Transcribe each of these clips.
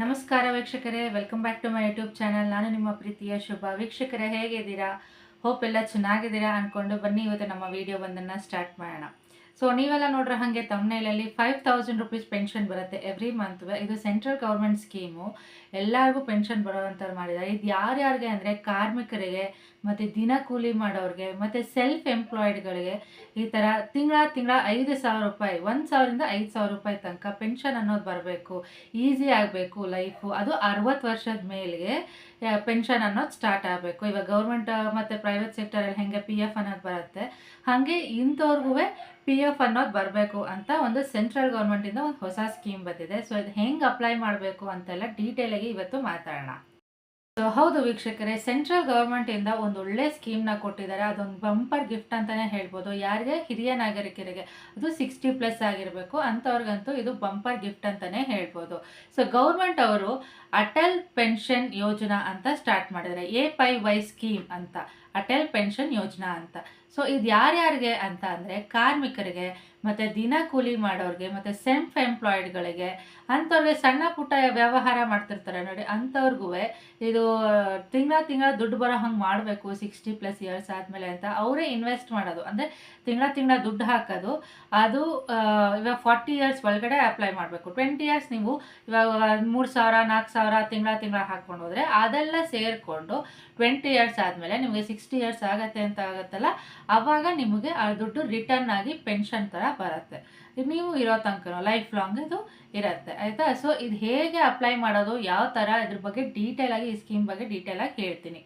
ನಮಸ್ಕಾರ ವೀಕ್ಷಕರೇ welcome back to my YouTube channel ನಾನು ನಿಮ್ಮ ಪ್ರೀತಿಯ ಶುಭ. ವೀಕ್ಷಕರೇ, ಹೇಗಿದ್ದೀರಾ? ಹೋಪ್ ಎಲ್ಲ ಚೆನ್ನಾಗಿದ್ದೀರಾ? ಅಂದ್ಕೊಂಡು ಬನ್ನಿ, ಇವತ್ತು ನಮ್ಮ ವಿಡಿಯೋ ಒಂದನ್ನು ಸ್ಟಾರ್ಟ್ ಮಾಡೋಣ. ಸೊ ನೀವೆಲ್ಲ ನೋಡ್ರೆ ಹಾಗೆ ತಮ್ಮನೇಲಲ್ಲಿ ಫೈವ್ ತೌಸಂಡ್ ರುಪೀಸ್ ಪೆನ್ಷನ್ ಬರುತ್ತೆ ಎವ್ರಿ ಮಂತ್ ಇದು ಸೆಂಟ್ರಲ್ ಗೌರ್ಮೆಂಟ್ ಸ್ಕೀಮು ಎಲ್ಲರಿಗೂ ಪೆನ್ಷನ್ ಬರೋವಂಥವ್ರು ಮಾಡಿದ್ದಾರೆ. ಇದು ಯಾರ್ಯಾರಿಗೆ ಅಂದರೆ ಕಾರ್ಮಿಕರಿಗೆ, ಮತ್ತು ದಿನ ಕೂಲಿ ಮಾಡೋರಿಗೆ, ಮತ್ತು ಸೆಲ್ಫ್ ಎಂಪ್ಲಾಯ್ಡ್ಗಳಿಗೆ ಈ ಥರ ತಿಂಗಳ ತಿಂಗಳ ಐದು ಸಾವಿರ ರೂಪಾಯಿ, ಒಂದು ಸಾವಿರದಿಂದ ಐದು ಸಾವಿರ ರೂಪಾಯಿ ತನಕ ಪೆನ್ಷನ್ ಅನ್ನೋದು ಬರಬೇಕು. ಈಸಿ ಆಗಬೇಕು ಲೈಫು ಅದು ಅರವತ್ತು ವರ್ಷದ ಮೇಲೆಗೆ ಪೆನ್ಷನ್ ಅನ್ನೋದು ಸ್ಟಾರ್ಟ್ ಆಗಬೇಕು. ಇವಾಗ ಗೌರ್ಮೆಂಟ್ ಮತ್ತು ಪ್ರೈವೇಟ್ ಸೆಕ್ಟರಲ್ಲಿ ಹೆಂಗೆ ಪಿ ಎಫ್ ಅನ್ನೋದು ಬರುತ್ತೆ, ಹಾಗೆ ಇಂಥವ್ರಿಗೂ ಪಿ ಎಫ್ ಅನ್ನೋದು ಬರಬೇಕು ಅಂತ ಒಂದು ಸೆಂಟ್ರಲ್ ಗೌರ್ಮೆಂಟಿಂದ ಒಂದು ಹೊಸ ಸ್ಕೀಮ್ ಬಂದಿದೆ. ಸೊ ಇದು ಹೆಂಗೆ ಅಪ್ಲೈ ಮಾಡಬೇಕು ಅಂತೆಲ್ಲ ಡೀಟೇಲಾಗಿ ಇವತ್ತು ಮಾತಾಡೋಣ. ಸೊ ಹೌದು ವೀಕ್ಷಕರೇ ಸೆಂಟ್ರಲ್ ಗೌರ್ಮೆಂಟಿಂದ ಒಂದು ಒಳ್ಳೆ ಸ್ಕೀಮ್ನ ಕೊಟ್ಟಿದ್ದಾರೆ. ಅದೊಂದು ಬಂಪರ್ ಗಿಫ್ಟ್ ಅಂತಲೇ ಹೇಳ್ಬೋದು. ಯಾರಿಗೆ? ಹಿರಿಯ ನಾಗರಿಕರಿಗೆ. ಅದು ಸಿಕ್ಸ್ಟಿ ಪ್ಲಸ್ ಆಗಿರಬೇಕು. ಅಂಥವ್ರಿಗಂತೂ ಇದು ಬಂಪರ್ ಗಿಫ್ಟ್ ಅಂತಲೇ ಹೇಳ್ಬೋದು. ಸೊ ಗೌರ್ಮೆಂಟ್ ಅವರು ಅಟಲ್ ಪೆನ್ಷನ್ ಯೋಜನಾ ಅಂತ ಸ್ಟಾರ್ಟ್ ಮಾಡಿದ್ದಾರೆ. ಎ ಪೈ ವೈ ಸ್ಕೀಮ್ ಅಂತ. ಅಟಲ್ ಪೆನ್ಷನ್ ಯೋಜನಾ ಅಂತ. ಸೊ ಇದು ಯಾರ್ಯಾರಿಗೆ ಅಂತ ಅಂದರೆ ಕಾರ್ಮಿಕರಿಗೆ, ಮತ್ತು ದಿನ ಕೂಲಿ ಮಾಡೋರಿಗೆ, ಮತ್ತು ಸೆಲ್ಫ್ ಎಂಪ್ಲಾಯ್ಡ್ಗಳಿಗೆ ಅಂಥವ್ರಿಗೆ ಸಣ್ಣ ಪುಟ್ಟ ವ್ಯವಹಾರ ಮಾಡ್ತಿರ್ತಾರೆ ನೋಡಿ ಅಂಥವ್ರಿಗೂ ಇದು ತಿಂಗಳ ತಿಂಗಳ ದುಡ್ಡು ಬರೋ ಹಂಗೆ ಮಾಡಬೇಕು ಸಿಕ್ಸ್ಟಿ ಪ್ಲಸ್ ಇಯರ್ಸ್ ಆದಮೇಲೆ ಅಂತ ಅವರೇ ಇನ್ವೆಸ್ಟ್ ಮಾಡೋದು. ಅಂದರೆ ತಿಂಗಳ ತಿಂಗಳ ದುಡ್ಡು ಹಾಕೋದು, ಅದು ಇವಾಗ ಫಾರ್ಟಿ ಇಯರ್ಸ್ ಒಳಗಡೆ ಅಪ್ಲೈ ಮಾಡಬೇಕು. ಟ್ವೆಂಟಿ ಇಯರ್ಸ್ ನೀವು ಇವಾಗ ಮೂರು ಸಾವಿರ, ನಾಲ್ಕು ಸಾವಿರ ತಿಂಗಳ ತಿಂಗಳ ಹಾಕ್ಕೊಂಡು ಹೋದರೆ ಅದೆಲ್ಲ ಸೇರಿಕೊಂಡು ಟ್ವೆಂಟಿ ಇಯರ್ಸ್ ಆದಮೇಲೆ ನಿಮಗೆ ಸಿಕ್ಸ್ಟಿ ಇಯರ್ಸ್ ಆಗತ್ತೆ ಅಂತ ಆಗುತ್ತಲ್ಲ ಆವಾಗ ನಿಮಗೆ ಆ ದುಡ್ಡು ರಿಟರ್ನ್ ಆಗಿ ಪೆನ್ಷನ್ ಥರ ಬರುತ್ತೆ. ನೀವು ಇರೋ ತನಕ ಲೈಫ್ ಲಾಂಗ್ ಇದು ಇರುತ್ತೆ, ಆಯಿತಾ? ಸೊ ಇದು ಹೇಗೆ ಅಪ್ಲೈ ಮಾಡೋದು, ಯಾವ ಥರ ಇದ್ರ ಬಗ್ಗೆ ಡೀಟೇಲ್ ಆಗಿ, ಈ ಸ್ಕೀಮ್ ಬಗ್ಗೆ ಡೀಟೇಲ್ ಆಗಿ ಹೇಳ್ತೀನಿ.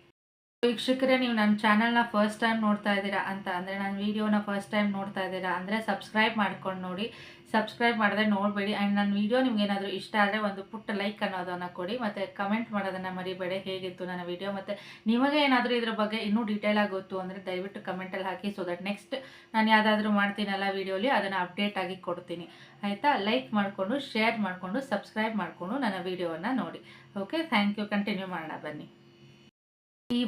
ವೀಕ್ಷಕರೇ, ನೀವು ನನ್ನ ಚಾನಲ್ನ ಫಸ್ಟ್ ಟೈಮ್ ನೋಡ್ತಾ ಇದ್ದೀರಾ ಅಂತ ಅಂದರೆ, ನನ್ನ ವೀಡಿಯೋನ ಫಸ್ಟ್ ಟೈಮ್ ನೋಡ್ತಾ ಇದ್ದೀರಾ ಅಂದರೆ ಸಬ್ಸ್ಕ್ರೈಬ್ ಮಾಡ್ಕೊಂಡು ನೋಡಿ. ಸಬ್ಸ್ಕ್ರೈಬ್ ಮಾಡಿದ್ರೆ ನೋಡಬೇಡಿ. ಆ್ಯಂಡ್ ನನ್ನ ವೀಡಿಯೋ ನಿಮಗೇನಾದರೂ ಇಷ್ಟ ಆದರೆ ಒಂದು ಪುಟ್ಟ ಲೈಕ್ ಅನ್ನೋದನ್ನು ಕೊಡಿ. ಮತ್ತು ಕಮೆಂಟ್ ಮಾಡೋದನ್ನು ಮರಿಬೇಡಿ. ಹೇಗಿತ್ತು ನನ್ನ ವೀಡಿಯೋ ಮತ್ತು ನಿಮಗೆ ಏನಾದರೂ ಇದ್ರ ಬಗ್ಗೆ ಇನ್ನೂ ಡೀಟೇಲ್ ಆಗಿ ಗೊತ್ತು ಅಂದರೆ, ದಯವಿಟ್ಟು ಕಮೆಂಟಲ್ಲಿ ಹಾಕಿ ಸೊ ದಟ್ ನೆಕ್ಸ್ಟ್ ನಾನು ಯಾವುದಾದ್ರೂ ಮಾಡ್ತೀನಲ್ಲ ವೀಡಿಯೋಲಿ ಅದನ್ನು ಅಪ್ಡೇಟ್ ಆಗಿ ಕೊಡ್ತೀನಿ. ಆಯಿತಾ? ಲೈಕ್ ಮಾಡಿಕೊಂಡು ಶೇರ್ ಮಾಡಿಕೊಂಡು ಸಬ್ಸ್ಕ್ರೈಬ್ ಮಾಡಿಕೊಂಡು ನನ್ನ ವೀಡಿಯೋವನ್ನು ನೋಡಿ. ಓಕೆ ಥ್ಯಾಂಕ್ ಯು ಕಂಟಿನ್ಯೂ ಮಾಡೋಣ. ಬನ್ನಿ. ಈ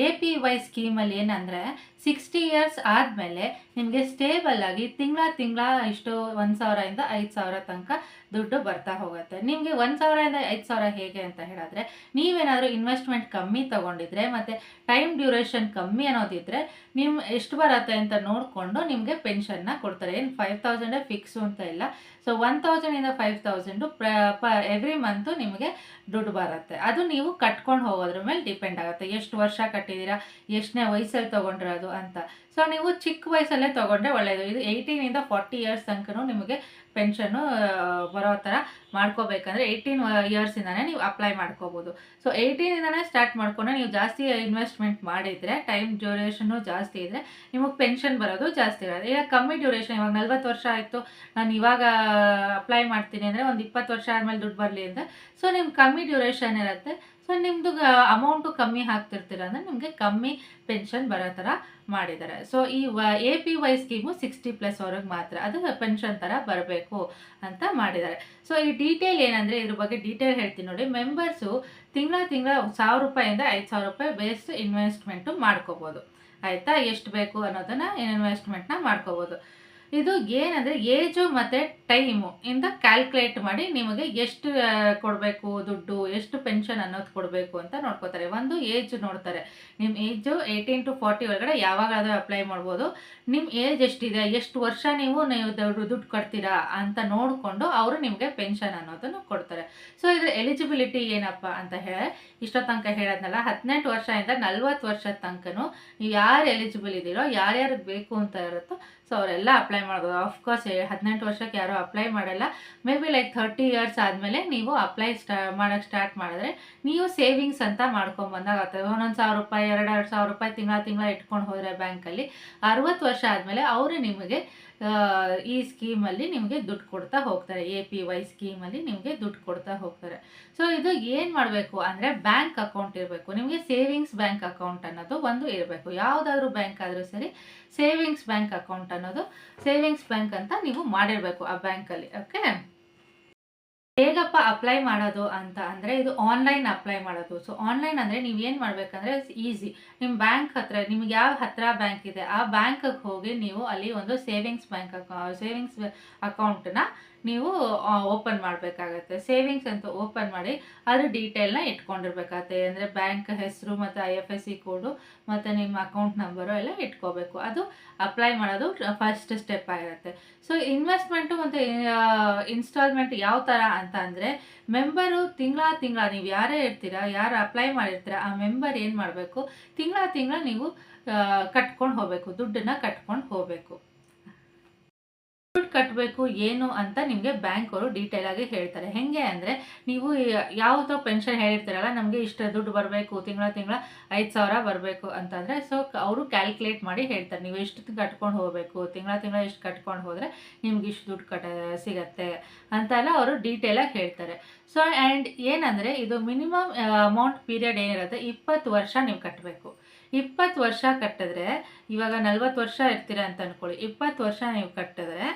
ಎ ಪಿ ವೈ ಸ್ಕೀಮಲ್ಲಿ ಏನಂದರೆ ಸಿಕ್ಸ್ಟಿ ಇಯರ್ಸ್ ಆದಮೇಲೆ ನಿಮಗೆ ಸ್ಟೇಬಲ್ ಆಗಿ ತಿಂಗಳ ತಿಂಗಳ ಇಷ್ಟು ಒಂದು ಸಾವಿರದಿಂದ ಐದು ಸಾವಿರ ತನಕ ದುಡ್ಡು ಬರ್ತಾ ಹೋಗುತ್ತೆ. ನಿಮಗೆ ಒಂದು ಸಾವಿರದಿಂದ ಐದು ಸಾವಿರ ಹೇಗೆ ಅಂತ ಹೇಳಿದ್ರೆ, ನೀವೇನಾದರೂ ಇನ್ವೆಸ್ಟ್ಮೆಂಟ್ ಕಮ್ಮಿ ತೊಗೊಂಡಿದ್ರೆ ಮತ್ತು ಟೈಮ್ ಡ್ಯೂರೇಷನ್ ಕಮ್ಮಿ ಅನ್ನೋದಿದ್ದರೆ ನಿಮ್ಮ ಎಷ್ಟು ಬರುತ್ತೆ ಅಂತ ನೋಡಿಕೊಂಡು ನಿಮಗೆ ಪೆನ್ಷನ್ನ ಕೊಡ್ತಾರೆ. ಏನು ಫೈವ್ ತೌಸಂಡೇ ಫಿಕ್ಸು ಅಂತ ಇಲ್ಲ. ಸೊ ಒನ್ ತೌಸಂಡಿಂದ ಫೈವ್ ತೌಸಂಡು ಪ್ರ ಪ ಎವ್ರಿ ಮಂತು ನಿಮಗೆ ದುಡ್ಡು ಬರುತ್ತೆ. ಅದು ನೀವು ಕಟ್ಕೊಂಡು ಹೋಗೋದ್ರ ಮೇಲೆ ಡಿಪೆಂಡ್ ಆಗುತ್ತೆ. ಎಷ್ಟು ವರ್ಷ ಕಟ್ಟಿದ್ದೀರಾ ಎಷ್ಟನೇ ವಯಸ್ಸಲ್ಲಿ ತೊಗೊಂಡಿರೋದು ಅಂತ. ಸೊ ನೀವು ಚಿಕ್ಕ ವಯಸ್ಸಲ್ಲೇ ತೊಗೊಂಡ್ರೆ ಒಳ್ಳೆಯದು ಇದು ಏಯ್ಟೀನಿಂದ ಫಾರ್ಟಿ ಇಯರ್ಸ್ ತನಕನೂ ನಿಮಗೆ ಪೆನ್ಷನ್ನು ಬರೋ ಥರ ಮಾಡ್ಕೋಬೇಕಂದ್ರೆ ಏಯ್ಟೀನ್ ಇಯರ್ಸಿಂದನೇ ನೀವು ಅಪ್ಲೈ ಮಾಡ್ಕೋಬೋದು. ಸೊ ಏಯ್ಟೀನಿಂದನೇ ಸ್ಟಾರ್ಟ್ ಮಾಡ್ಕೊಂಡು ನೀವು ಜಾಸ್ತಿ ಇನ್ವೆಸ್ಟ್ಮೆಂಟ್ ಮಾಡಿದರೆ ಟೈಮ್ ಡ್ಯೂರೇಷನ್ನು ಜಾಸ್ತಿ ಇದ್ದರೆ ನಿಮಗೆ ಪೆನ್ಷನ್ ಬರೋದು ಜಾಸ್ತಿ ಇರೋದು ಈಗ ಕಮ್ಮಿ ಡ್ಯೂರೇಷನ್ ಇವಾಗ ನಲ್ವತ್ತು ವರ್ಷ ಆಯಿತು. ನಾನು ಇವಾಗ ಅಪ್ಲೈ ಮಾಡ್ತೀನಿ ಅಂದರೆ ಒಂದು ಇಪ್ಪತ್ತು ವರ್ಷ ಆದಮೇಲೆ ದುಡ್ಡು ಬರಲಿ ಅಂತ. ಸೊ ನಿಮ್ಗೆ ಕಮ್ಮಿ ಡ್ಯೂರೇಷನ್ ಇರುತ್ತೆ. ಸೊ ನಿಮ್ಮದು ಅಮೌಂಟು ಕಮ್ಮಿ ಹಾಕ್ತಿರ್ತೀರ ಅಂದರೆ ನಿಮಗೆ ಕಮ್ಮಿ ಪೆನ್ಷನ್ ಬರೋ ಥರ ಮಾಡಿದ್ದಾರೆ. ಸೊ ಈ ವ A P Y scheme sixty plus ಅವ್ರಿಗೆ ಮಾತ್ರ ಅದು ಪೆನ್ಷನ್ ಥರ ಬರಬೇಕು ಅಂತ ಮಾಡಿದ್ದಾರೆ. ಸೊ ಈ ಡೀಟೇಲ್ ಏನಂದರೆ ಇದ್ರ ಬಗ್ಗೆ ಡೀಟೇಲ್ ಹೇಳ್ತೀನಿ ನೋಡಿ. ಮೆಂಬರ್ಸು ತಿಂಗಳ ತಿಂಗಳ ಸಾವಿರ ರೂಪಾಯಿಂದ ಐದು ಸಾವಿರ ರೂಪಾಯಿ ಬೇಸ್ಟ್ ಇನ್ವೆಸ್ಟ್ಮೆಂಟು ಮಾಡ್ಕೋಬೋದು. ಆಯಿತಾ? ಎಷ್ಟು ಬೇಕು ಅನ್ನೋದನ್ನು ಇನ್ವೆಸ್ಟ್ಮೆಂಟ್ನ ಮಾಡ್ಕೋಬೋದು. ಇದು ಏನಂದರೆ ಏಜು ಮತ್ತು ಟೈಮು ಇಂದ ಕ್ಯಾಲ್ಕುಲೇಟ್ ಮಾಡಿ ನಿಮಗೆ ಎಷ್ಟು ಕೊಡಬೇಕು ದುಡ್ಡು, ಎಷ್ಟು ಪೆನ್ಷನ್ ಅನ್ನೋದು ಕೊಡಬೇಕು ಅಂತ ನೋಡ್ಕೋತಾರೆ. ಒಂದು ಏಜ್ ನೋಡ್ತಾರೆ. ನಿಮ್ಮ ಏಜು ಏಯ್ಟೀನ್ ಟು ಫಾರ್ಟಿ ಒಳಗಡೆ ಯಾವಾಗಾದರೂ ಅಪ್ಲೈ ಮಾಡ್ಬೋದು. ನಿಮ್ಮ ಏಜ್ ಎಷ್ಟಿದೆ, ಎಷ್ಟು ವರ್ಷ ನೀವು ನೀವು ದುಡ್ಡು ಕೊಡ್ತೀರಾ ಅಂತ ನೋಡಿಕೊಂಡು ಅವರು ನಿಮಗೆ ಪೆನ್ಷನ್ ಅನ್ನೋದನ್ನು ಕೊಡ್ತಾರೆ. ಸೊ ಇದ್ರ ಎಲಿಜಿಬಿಲಿಟಿ ಏನಪ್ಪ ಅಂತ ಹೇಳಿ ಇಷ್ಟೋ ತನಕ ಹೇಳೋದ್ನಲ್ಲ, ಹದಿನೆಂಟು ವರ್ಷದಿಂದ ನಲ್ವತ್ತು ವರ್ಷದ ತನಕನೂ ನೀವು ಯಾರು ಎಲಿಜಿಬಲ್ ಇದ್ದೀರೋ ಯಾರ್ಯಾರಿಗೆ ಬೇಕು ಅಂತ ಇರುತ್ತೋ ಸೊ ಅವರೆಲ್ಲ ಅಪ್ಲೈ ಮಾಡ್ಬೋದು ಆಫ್ಕೋರ್ಸ್ ಹದಿನೆಂಟು ವರ್ಷಕ್ಕೆ ಯಾರೂ ಅಪ್ಲೈ ಮಾಡಲ್ಲ. Maybe like thirty years ಆದಮೇಲೆ ನೀವು ಅಪ್ಲೈ ಸ್ಟಾ ಮಾಡೋಕ್ಕೆ ಸ್ಟಾರ್ಟ್ ಮಾಡಿದ್ರೆ ನೀವು ಸೇವಿಂಗ್ಸ್ ಅಂತ ಮಾಡ್ಕೊಂಬಂದಾಗ ಆಗ್ತದೆ ಒಂದೊಂದು ಸಾವಿರ ರೂಪಾಯಿ ಎರಡು ಎರಡು ಸಾವಿರ ರೂಪಾಯಿ ತಿಂಗಳ ತಿಂಗಳ ಇಟ್ಕೊಂಡು ಹೋದರೆ ಬ್ಯಾಂಕಲ್ಲಿ ಅರುವತ್ತು ವರ್ಷ ಆದಮೇಲೆ ಅವರು ನಿಮಗೆ ಈ ಸ್ಕೀಮಲ್ಲಿ ನಿಮಗೆ ದುಡ್ಡು ಕೊಡ್ತಾ ಹೋಗ್ತಾರೆ. ಎ ಪಿ ವೈ ಸ್ಕೀಮಲ್ಲಿ ನಿಮಗೆ ದುಡ್ಡು ಕೊಡ್ತಾ ಹೋಗ್ತಾರೆ. ಸೊ ಇದು ಏನು ಮಾಡಬೇಕು ಅಂದರೆ ಬ್ಯಾಂಕ್ ಅಕೌಂಟ್ ಇರಬೇಕು. ನಿಮಗೆ ಸೇವಿಂಗ್ಸ್ ಬ್ಯಾಂಕ್ ಅಕೌಂಟ್ ಅನ್ನೋದು ಒಂದು ಇರಬೇಕು. ಯಾವುದಾದ್ರೂ ಬ್ಯಾಂಕ್ ಆದರೂ ಸರಿ ಸೇವಿಂಗ್ಸ್ ಬ್ಯಾಂಕ್ ಅಕೌಂಟ್ ಅನ್ನೋದು ಸೇವಿಂಗ್ಸ್ ಬ್ಯಾಂಕ್ ಅಂತ ನೀವು ಮಾಡಿರಬೇಕು ಆ ಬ್ಯಾಂಕಲ್ಲಿ ಓಕೆ ಹೇಗಪ್ಪ ಅಪ್ಲೈ ಮಾಡೋದು ಅಂತ ಅಂದರೆ ಇದು ಆನ್ಲೈನ್ ಅಪ್ಲೈ ಮಾಡೋದು. ಸೊ ಆನ್ಲೈನ್ ಅಂದರೆ ನೀವು ಏನು ಮಾಡಬೇಕಂದ್ರೆ ಈಸಿ ನಿಮ್ಮ ಬ್ಯಾಂಕ್ ಹತ್ರ, ನಿಮ್ಗೆ ಯಾವ ಹತ್ರ ಬ್ಯಾಂಕ್ ಇದೆ, ಆ ಬ್ಯಾಂಕಿಗೆ ಹೋಗಿ ನೀವು ಅಲ್ಲಿ ಒಂದು ಸೇವಿಂಗ್ಸ್ ಬ್ಯಾಂಕ್ ಸೇವಿಂಗ್ಸ್ ಅಕೌಂಟನ್ನ ನೀವು ಓಪನ್ ಮಾಡಬೇಕಾಗತ್ತೆ. ಸೇವಿಂಗ್ಸ್ ಅಂತ ಓಪನ್ ಮಾಡಿ ಅದ್ರ ಡೀಟೇಲ್ನ ಇಟ್ಕೊಂಡಿರ್ಬೇಕಾಗತ್ತೆ. ಅಂದರೆ ಬ್ಯಾಂಕ್ ಹೆಸರು ಮತ್ತು I F S C code ಮತ್ತು ನಿಮ್ಮ ಅಕೌಂಟ್ ನಂಬರು ಎಲ್ಲ ಇಟ್ಕೋಬೇಕು. ಅದು ಅಪ್ಲೈ ಮಾಡೋದು ಫಸ್ಟ್ ಸ್ಟೆಪ್ ಆಗಿರುತ್ತೆ. ಸೊ ಇನ್ವೆಸ್ಟ್ಮೆಂಟು ಮತ್ತು ಇನ್ಸ್ಟಾಲ್ಮೆಂಟ್ ಯಾವ ಥರ ಅಂತ ಅಂದರೆ ಮೆಂಬರು ತಿಂಗಳ ತಿಂಗಳ ನೀವು ಯಾರೇ ಇರ್ತೀರಾ, ಯಾರು ಅಪ್ಲೈ ಮಾಡಿರ್ತೀರ, ಆ ಮೆಂಬರ್ ಏನು ಮಾಡಬೇಕು? ತಿಂಗಳ ತಿಂಗಳ ನೀವು ಕಟ್ಕೊಂಡು ಹೋಗಬೇಕು. ದುಡ್ಡನ್ನು ಕಟ್ಕೊಂಡು ಹೋಗಬೇಕು. ದುಡ್ಡು ಕಟ್ಟಬೇಕು ಏನು ಅಂತ ನಿಮಗೆ ಬ್ಯಾಂಕ್ ಅವರು ಡೀಟೇಲ್ ಆಗಿ ಹೇಳ್ತಾರೆ. ಹೆಂಗೆ ಅಂದರೆ, ನೀವು ಯಾವುದೋ ಪೆನ್ಷನ್ ಹೇಳಿರ್ತೀರಲ್ಲ, ನಮಗೆ ಇಷ್ಟು ದುಡ್ಡು ಬರಬೇಕು, ತಿಂಗಳ ತಿಂಗಳ ಐದು ಸಾವಿರ ಬರಬೇಕು ಅಂತಂದರೆ ಸೊ ಅವರು ಕ್ಯಾಲ್ಕುಲೇಟ್ ಮಾಡಿ ಹೇಳ್ತಾರೆ. ನೀವು ಎಷ್ಟು ಕಟ್ಕೊಂಡು ಹೋಗಬೇಕು, ತಿಂಗಳ ತಿಂಗಳ ಎಷ್ಟು ಕಟ್ಕೊಂಡು ಹೋದರೆ ನಿಮ್ಗೆ ಇಷ್ಟು ದುಡ್ಡು ಕಟ್ಟ ಸಿಗತ್ತೆ ಅಂತೆಲ್ಲ ಅವರು ಡೀಟೇಲಾಗಿ ಹೇಳ್ತಾರೆ. ಸೊ ಆ್ಯಂಡ್ ಏನಂದರೆ, ಇದು ಮಿನಿಮಮ್ ಅಮೌಂಟ್ ಪೀರಿಯಡ್ ಏನಿರುತ್ತೆ, ಇಪ್ಪತ್ತು ವರ್ಷ ನೀವು ಕಟ್ಟಬೇಕು ಇಪ್ಪತ್ತು ವರ್ಷ ಕಟ್ಟಿದ್ರೆ, ಇವಾಗ ನಲ್ವತ್ತು ವರ್ಷ ಇರ್ತೀರ ಅಂತ ಅಂದ್ಕೊಳ್ಳಿ ಇಪ್ಪತ್ತು ವರ್ಷ ನೀವು ಕಟ್ಟಿದ್ರೆ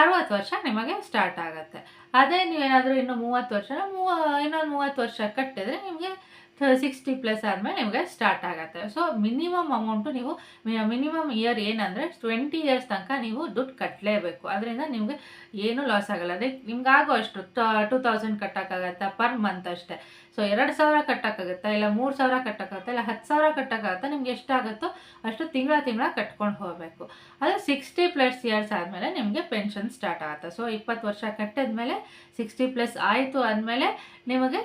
ಅರವತ್ತು ವರ್ಷ ನಿಮಗೆ ಸ್ಟಾರ್ಟ್ ಆಗುತ್ತೆ. ಅದೇ ನೀವೇನಾದರೂ ಇನ್ನು ಮೂವತ್ತು ವರ್ಷ, ಮೂವ, ಇನ್ನೊಂದು ಮೂವತ್ತು ವರ್ಷ ಕಟ್ಟಿದ್ರೆ ನಿಮಗೆ ಸಿಕ್ಸ್ಟಿ ಪ್ಲಸ್ ಆದಮೇಲೆ ನಿಮಗೆ ಸ್ಟಾರ್ಟ್ ಆಗುತ್ತೆ. ಸೊ ಮಿನಿಮಮ್ ಅಮೌಂಟು ನೀವು ಮಿನಿಮಮ್ ಇಯರ್ ಏನಂದರೆ ಟ್ವೆಂಟಿ ಇಯರ್ಸ್ ತನಕ ನೀವು ದುಡ್ಡು ಕಟ್ಟಲೇಬೇಕು ಅದರಿಂದ ನಿಮಗೆ ಏನೂ ಲಾಸ್ ಆಗಲ್ಲ. ಅದೇ ನಿಮ್ಗೆ ಆಗೋ ಅಷ್ಟು ಟೂ ತೌಸಂಡ್ ಕಟ್ಟೋಕ್ಕಾಗತ್ತಾ ಪರ್ ಮಂತ್ ಅಷ್ಟೇ. ಸೊ ಎರಡು ಸಾವಿರ ಕಟ್ಟೋಕ್ಕಾಗುತ್ತಾ? ಇಲ್ಲ, ಮೂರು ಸಾವಿರ ಕಟ್ಟೋಕ್ಕಾಗತ್ತಾ? ಇಲ್ಲ, ಹತ್ತು ಸಾವಿರ ಕಟ್ಟೋಕ್ಕಾಗುತ್ತಾ? ನಿಮ್ಗೆ ಎಷ್ಟಾಗುತ್ತೋ ಅಷ್ಟು ತಿಂಗಳ ತಿಂಗಳ ಕಟ್ಕೊಂಡು ಹೋಗಬೇಕು. ಅದು ಸಿಕ್ಸ್ಟಿ ಪ್ಲಸ್ ಇಯರ್ಸ್ ಆದಮೇಲೆ ನಿಮಗೆ ಪೆನ್ಷನ್ ಸ್ಟಾರ್ಟ್ ಆಗುತ್ತೆ. ಸೊ ಇಪ್ಪತ್ತು ವರ್ಷ ಕಟ್ಟಿದ್ಮೇಲೆ ಸಿಕ್ಸ್ಟಿ ಪ್ಲಸ್ ಆಯಿತು ಅಂದಮೇಲೆ ನಿಮಗೆ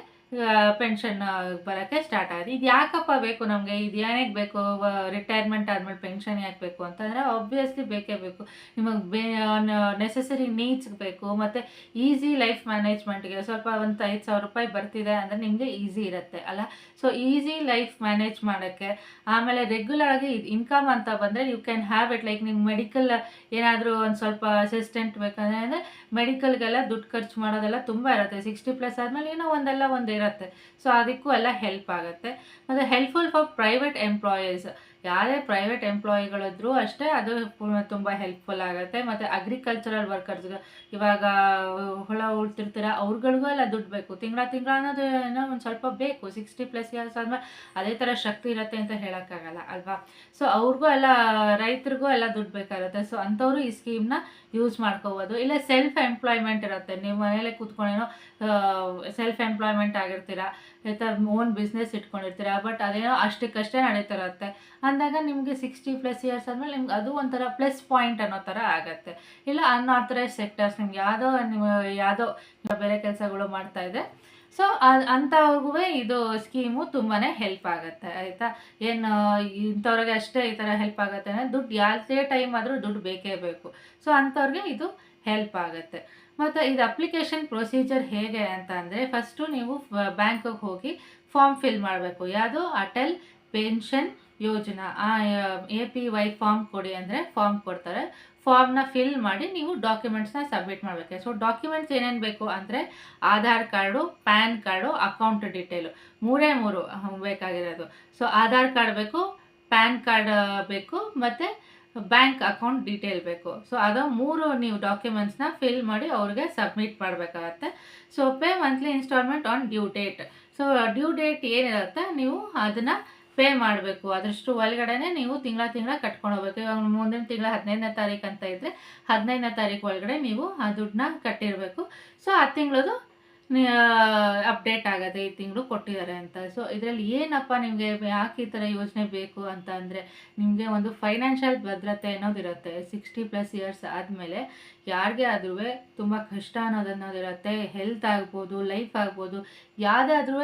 ಪೆನ್ಷನ್ ಬರೋಕ್ಕೆ ಸ್ಟಾರ್ಟ್ ಆಗಿದೆ ಇದು ಯಾಕಪ್ಪ ಬೇಕು ನಮಗೆ? ಇದು ಏನಕ್ಕೆ ಬೇಕು? ರಿಟೈರ್ಮೆಂಟ್ ಆದಮೇಲೆ ಪೆನ್ಷನ್ ಯಾಕೆ ಬೇಕು ಅಂತಂದರೆ ಆಬ್ವಿಯಸ್ಲಿ ಬೇಕೇ ಬೇಕು. ನಿಮಗೆ ಬೇ ನೆಸೆಸರಿ ನೀಡ್ಸ್ಗೆ ಬೇಕು. ಮತ್ತು ಈಸಿ ಲೈಫ್ ಮ್ಯಾನೇಜ್ಮೆಂಟ್ಗೆ ಸ್ವಲ್ಪ ಒಂದು ಐದು ಸಾವಿರ ರೂಪಾಯಿ ಬರ್ತಿದೆ ಅಂದರೆ ನಿಮಗೆ ಈಸಿ ಇರುತ್ತೆ, ಅಲ್ಲ? ಸೊ ಈಸಿ ಲೈಫ್ ಮ್ಯಾನೇಜ್ ಮಾಡೋಕ್ಕೆ ಆಮೇಲೆ ರೆಗ್ಯುಲರ್ ಆಗಿ ಇನ್ಕಮ್ ಅಂತ ಬಂದರೆ you can have it like ನಿಮ್ಗೆ ಮೆಡಿಕಲ್ ಏನಾದರೂ ಒಂದು ಸ್ವಲ್ಪ ಅಸಿಸ್ಟೆಂಟ್ ಬೇಕಂದರೆ, ಅಂದರೆ ಮೆಡಿಕಲ್ಗೆಲ್ಲ ದುಡ್ಡು ಖರ್ಚು ಮಾಡೋದೆಲ್ಲ ತುಂಬ ಇರುತ್ತೆ. ಸಿಕ್ಸ್ಟಿ ಪ್ಲಸ್ ಆದಮೇಲೆ ಏನೋ ಒಂದೆಲ್ಲ ಒಂದು ಇರುತ್ತೆ. ಸೊ ಅದಕ್ಕೂ ಎಲ್ಲ ಹೆಲ್ಪ್ ಆಗುತ್ತೆ. ಮತ್ತು ಹೆಲ್ಪ್ಫುಲ್ ಫಾರ್ ಪ್ರೈವೇಟ್ ಎಂಪ್ಲಾಯೀಸ್ ಯಾರೇ ಪ್ರೈವೇಟ್ ಎಂಪ್ಲಾಯಿಗಳಿದ್ರು ಅಷ್ಟೇ ಅದು ತುಂಬ ಹೆಲ್ಪ್ಫುಲ್ ಆಗುತ್ತೆ. ಮತ್ತು ಅಗ್ರಿಕಲ್ಚರಲ್ ವರ್ಕರ್ಸ್ ಇವಾಗ ಹೊಲ ಉಳ್ತಿರ್ತೀರ, ಅವ್ರುಗಳಿಗೂ ಎಲ್ಲ ದುಡ್ಡು ಬೇಕು. ತಿಂಗಳ ತಿಂಗಳ ಅನ್ನೋದು ಏನೋ ಒಂದು ಸ್ವಲ್ಪ ಬೇಕು. ಸಿಕ್ಸ್ಟಿ ಪ್ಲಸ್ ಇಯರ್ಸ್ ಆದಮೇಲೆ ಅದೇ ಥರ ಶಕ್ತಿ ಇರುತ್ತೆ ಅಂತ ಹೇಳೋಕ್ಕಾಗಲ್ಲ, ಅಲ್ವಾ? ಸೊ ಅವ್ರಿಗೂ ಎಲ್ಲ, ರೈತರಿಗೂ ಎಲ್ಲ ದುಡ್ಡು ಬೇಕಾಗುತ್ತೆ. ಸೊ ಅಂಥವ್ರು ಈ ಸ್ಕೀಮ್ನ ಯೂಸ್ ಮಾಡ್ಕೋಬೋದು. ಇಲ್ಲ ಸೆಲ್ಫ್ ಎಂಪ್ಲಾಯ್ಮೆಂಟ್ ಇರುತ್ತೆ. ನೀವು ಮನೇಲೆ ಕೂತ್ಕೊಂಡೇನೋ ಸೆಲ್ಫ್ ಎಂಪ್ಲಾಯ್ಮೆಂಟ್ ಆಗಿರ್ತೀರ ಆಯ್ತಾ ಓನ್ ಬಿಸ್ನೆಸ್ ಇಟ್ಕೊಂಡಿರ್ತೀರ ಬಟ್ ಅದೇನೋ ಅಷ್ಟಕ್ಕಷ್ಟೇ ನಡೀತಿರುತ್ತೆ ಅಂದಾಗ ನಿಮಗೆ ಸಿಕ್ಸ್ಟಿ ಪ್ಲಸ್ ಇಯರ್ಸ್ ಆದಮೇಲೆ ನಿಮ್ಗೆ ಅದು ಒಂಥರ ಪ್ಲಸ್ ಪಾಯಿಂಟ್ ಅನ್ನೋ ಥರ ಆಗುತ್ತೆ. ಇಲ್ಲ ಅನ್ಆಥರೈಸ್ ಸೆಕ್ಟರ್ಸ್ ನಿಮ್ಗೆ ಯಾವುದೋ ನಿಮ್ಮ, ಯಾವುದೋ ಬೇರೆ ಕೆಲಸಗಳು ಮಾಡ್ತಾ ಇದೆ. ಸೊ ಅಂಥವ್ರಿಗೂ ಇದು ಸ್ಕೀಮು ತುಂಬಾ ಹೆಲ್ಪ್ ಆಗುತ್ತೆ, ಆಯಿತಾ? ಏನು ಇಂಥವ್ರಿಗೆ ಅಷ್ಟೇ ಈ ಥರ ಹೆಲ್ಪ್ ಆಗುತ್ತೆ ಅಂದರೆ ದುಡ್ಡು ಯಾವುದೇ ಟೈಮ್ ಆದರೂ ದುಡ್ಡು ಬೇಕೇ ಬೇಕು. ಸೊ ಅಂಥವ್ರಿಗೆ ಇದು ಹೆಲ್ಪ್ ಆಗುತ್ತೆ. ಮತ್ತು ಇದು ಅಪ್ಲಿಕೇಶನ್ ಪ್ರೊಸೀಜರ್ ಹೇಗೆ ಅಂತ ಅಂದರೆ ಫಸ್ಟು ನೀವು ಬ್ಯಾಂಕಿಗೆ ಹೋಗಿ ಫಾರ್ಮ್ ಫಿಲ್ ಮಾಡಬೇಕು. ಯಾವುದು? Atal pension Yojana. A, P, Y form ಕೊಡಿ ಅಂದರೆ ಫಾರ್ಮ್ ಕೊಡ್ತಾರೆ. ಫಾರ್ಮ್ನ ಫಿಲ್ ಮಾಡಿ ನೀವು ಡಾಕ್ಯುಮೆಂಟ್ಸ್ನ ಸಬ್ಮಿಟ್ ಮಾಡಬೇಕು. ಸೊ ಡಾಕ್ಯುಮೆಂಟ್ಸ್ ಏನೇನು ಬೇಕು ಅಂದರೆ Aadhaar card, PAN card account detail ಮೂರೇ ಮೂರು ಬೇಕಾಗಿರೋದು. ಸೊ ಆಧಾರ್ ಕಾರ್ಡ್ ಬೇಕು, ಪ್ಯಾನ್ ಕಾರ್ಡ್ ಬೇಕು, ಮತ್ತು ಬ್ಯಾಂಕ್ ಅಕೌಂಟ್ ಡೀಟೇಲ್ ಬೇಕು. ಸೊ ಅದು ಮೂರು ನೀವು ಡಾಕ್ಯುಮೆಂಟ್ಸ್ನ ಫಿಲ್ ಮಾಡಿ ಅವ್ರಿಗೆ ಸಬ್ಮಿಟ್ ಮಾಡಬೇಕಾಗತ್ತೆ. So pay monthly instalment on due date so due date ಏನಿರುತ್ತೆ, ನೀವು ಅದನ್ನು ಪೇ ಮಾಡಬೇಕು. ಅದರಷ್ಟು ಒಳಗಡೆನೆ ನೀವು ತಿಂಗಳ ತಿಂಗಳ ಕಟ್ಕೊಂಡು ಹೋಗ್ಬೇಕು. ಇವಾಗ ಮುಂದಿನ ತಿಂಗಳ ಹದಿನೈದನೇ ತಾರೀಕು ಅಂತ ಇದ್ದರೆ ಹದಿನೈದನೇ ತಾರೀಕು ಒಳಗಡೆ ನೀವು ಆ ದುಡ್ಡನ್ನ ಕಟ್ಟಿರಬೇಕು. ಸೊ ಆ ತಿಂಗಳದು ಅಪ್ಡೇಟ್ ಆಗುತ್ತೆ ಈ ತಿಂಗಳು ಕೊಟ್ಟಿದ್ದಾರೆ ಅಂತ. ಸೊ ಇದರಲ್ಲಿ ಏನಪ್ಪ ನಿಮಗೆ ಯಾಕೆ ಈ ಥರ ಯೋಜನೆ ಬೇಕು ಅಂತ ಅಂದರೆ ನಿಮಗೆ ಒಂದು ಫೈನಾನ್ಷಿಯಲ್ ಭದ್ರತೆ ಅನ್ನೋದಿರುತ್ತೆ ಸಿಕ್ಸ್ಟಿ ಪ್ಲಸ್ ಇಯರ್ಸ್ ಆದಮೇಲೆ ಯಾರಿಗೆ ಆದ್ರೂ ತುಂಬ ಕಷ್ಟ ಅನ್ನೋದು ಅನ್ನೋದಿರುತ್ತೆ ಹೆಲ್ತ್ ಆಗ್ಬೋದು ಲೈಫ್ ಆಗ್ಬೋದು. ಯಾವುದಾದ್ರೂ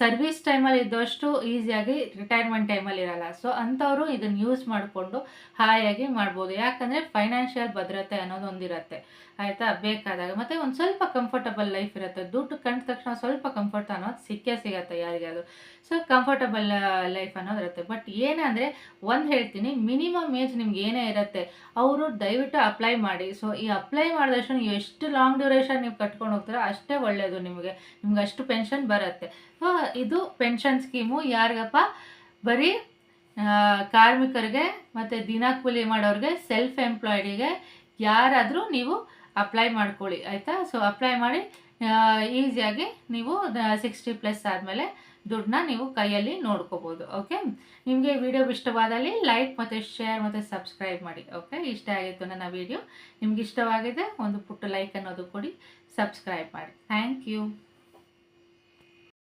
ಸರ್ವಿಸ್ ಟೈಮಲ್ಲಿ ಇದ್ದಷ್ಟು ಈಸಿಯಾಗಿ ರಿಟೈರ್ಮೆಂಟ್ ಟೈಮಲ್ಲಿ ಇರಲ್ಲ. ಸೊ ಅಂಥವರು ಇದನ್ನು ಯೂಸ್ ಮಾಡಿಕೊಂಡು ಹಾಯಾಗಿ ಮಾಡ್ಬೋದು. ಯಾಕಂದರೆ ಫೈನಾನ್ಷಿಯಲ್ ಭದ್ರತೆ ಅನ್ನೋದು ಒಂದಿರುತ್ತೆ. ಆಯಿತಾ? ಬೇಕಾದಾಗ. ಮತ್ತು ಒಂದು ಸ್ವಲ್ಪ ಕಂಫರ್ಟಬಲ್ ಲೈಫ್ ಇರುತ್ತೆ. ದುಡ್ಡು ಕಂಡ ತಕ್ಷಣ ಸ್ವಲ್ಪ ಕಂಫರ್ಟ್ ಅನ್ನೋದು ಸಿಕ್ಕೇ ಸಿಗತ್ತೆ ಯಾರಿಗಾದ್ರು ಸೊ ಕಂಫರ್ಟಬಲ್ ಲೈಫ್ ಅನ್ನೋದು ಇರುತ್ತೆ. ಬಟ್ ಏನಂದರೆ ಒಂದು ಹೇಳ್ತೀನಿ ಮಿನಿಮಮ್ ಏಜ್ ನಿಮ್ಗೆ ಏನೇ ಇರುತ್ತೆ, ಅವರು ದಯವಿಟ್ಟು ಅಪ್ಲೈ ಮಾಡಿ. ಸೊ ಈ ಅಪ್ಲೈ ಮಾಡಿದಷ್ಟು ಎಷ್ಟು ಲಾಂಗ್ ಡ್ಯೂರೇಷನ್ ನೀವು ಕಟ್ಕೊಂಡು ಹೋಗ್ತೀರೋ, ಅಷ್ಟೇ ಒಳ್ಳೆಯದು ನಿಮಗೆ. ನಿಮ್ಗೆ ಅಷ್ಟು ಪೆನ್ಷನ್ ಬರುತ್ತೆ. ಸೊ ಇದು ಪೆನ್ಷನ್ ಸ್ಕೀಮು ಯಾರಿಗಪ್ಪ? ಬರೀ ಕಾರ್ಮಿಕರಿಗೆ ಮತ್ತು ದಿನ ಕೂಲಿ ಮಾಡೋರಿಗೆ ಸೆಲ್ಫ್ ಎಂಪ್ಲಾಯ್ಡಿಗೆ ಯಾರಾದರೂ ನೀವು ಅಪ್ಲೈ ಮಾಡ್ಕೊಳ್ಳಿ, ಆಯಿತಾ? ಸೊ ಅಪ್ಲೈ ಮಾಡಿ ಈಸಿಯಾಗಿ ನೀವು ಸಿಕ್ಸ್ಟಿ ಪ್ಲಸ್ ಆದಮೇಲೆ ದುಡ್ಡನ್ನ ನೀವು ಕೈಯಲ್ಲಿ ನೋಡ್ಕೋಬೋದು ಓಕೆ ನಿಮಗೆ ವಿಡಿಯೋ ಇಷ್ಟವಾದಲ್ಲಿ ಲೈಕ್ ಮತ್ತು ಶೇರ್ ಮತ್ತು ಸಬ್ಸ್ಕ್ರೈಬ್ ಮಾಡಿ ಓಕೆ ಇಷ್ಟ ಆಗಿತ್ತು ನನ್ನ ವಿಡಿಯೋ ನಿಮ್ಗೆ ಇಷ್ಟವಾಗಿದೆ, ಒಂದು ಪುಟ್ಟ ಲೈಕ್ ಅನ್ನೋದು ಕೊಡಿ ಸಬ್ಸ್ಕ್ರೈಬ್ ಮಾಡಿ. Thank you